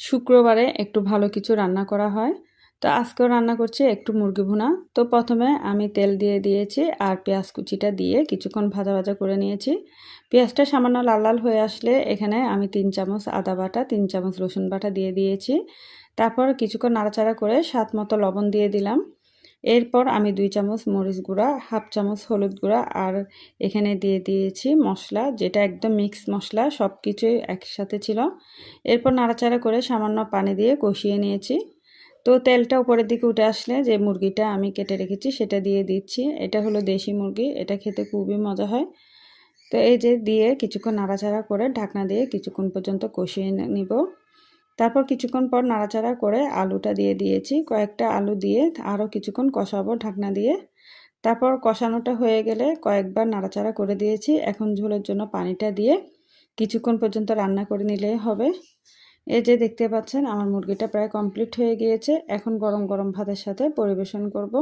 শুক্রবারে একটু ভালো কিছু রান্না করা হয়। তো আজকেও রান্না করছি একটু মুরগি ভুনা। তো প্রথমে আমি তেল দিয়ে দিয়েছি আর পেঁয়াজ কুচিটা দিয়ে কিছুক্ষণ ভাজা ভাজা করে নিয়েছি। পেঁয়াজটা সামান্য লাল লাল হয়ে আসলে এখানে আমি তিন চামচ আদা বাটা, তিন চামচ রসুন বাটা দিয়ে দিয়েছি। তারপর কিছুক্ষণ নাড়াচাড়া করে স্বাদ মতো লবণ দিয়ে দিলাম। এরপর আমি দুই চামচ মরিচ গুঁড়া, হাফ চামচ হলুদ গুঁড়া আর এখানে দিয়ে দিয়েছি মশলা, যেটা একদম মিক্স মশলা সব কিছুই একসাথে ছিল। এরপর নাড়াচাড়া করে সামান্য পানি দিয়ে কষিয়ে নিয়েছি। তো তেলটা উপরের দিকে উঠে আসলে যে মুরগিটা আমি কেটে রেখেছি সেটা দিয়ে দিচ্ছি। এটা হলো দেশি মুরগি, এটা খেতে খুবই মজা হয়। তো এই যে দিয়ে কিছুক্ষণ নাড়াচাড়া করে ঢাকনা দিয়ে কিছুক্ষণ পর্যন্ত কষিয়ে নিব। তারপর কিছুক্ষণ পর নাড়াচাড়া করে আলুটা দিয়ে দিয়েছি। কয়েকটা আলু দিয়ে আরও কিছুক্ষণ কষাবো ঢাকনা দিয়ে। তারপর কষানোটা হয়ে গেলে কয়েকবার নাড়াচাড়া করে দিয়েছি। এখন ঝোলের জন্য পানিটা দিয়ে কিছুক্ষণ পর্যন্ত রান্না করে নিলেই হবে। এই যে দেখতে পাচ্ছেন, আমার মুরগিটা প্রায় কমপ্লিট হয়ে গিয়েছে। এখন গরম গরম ভাতের সাথে পরিবেশন করব।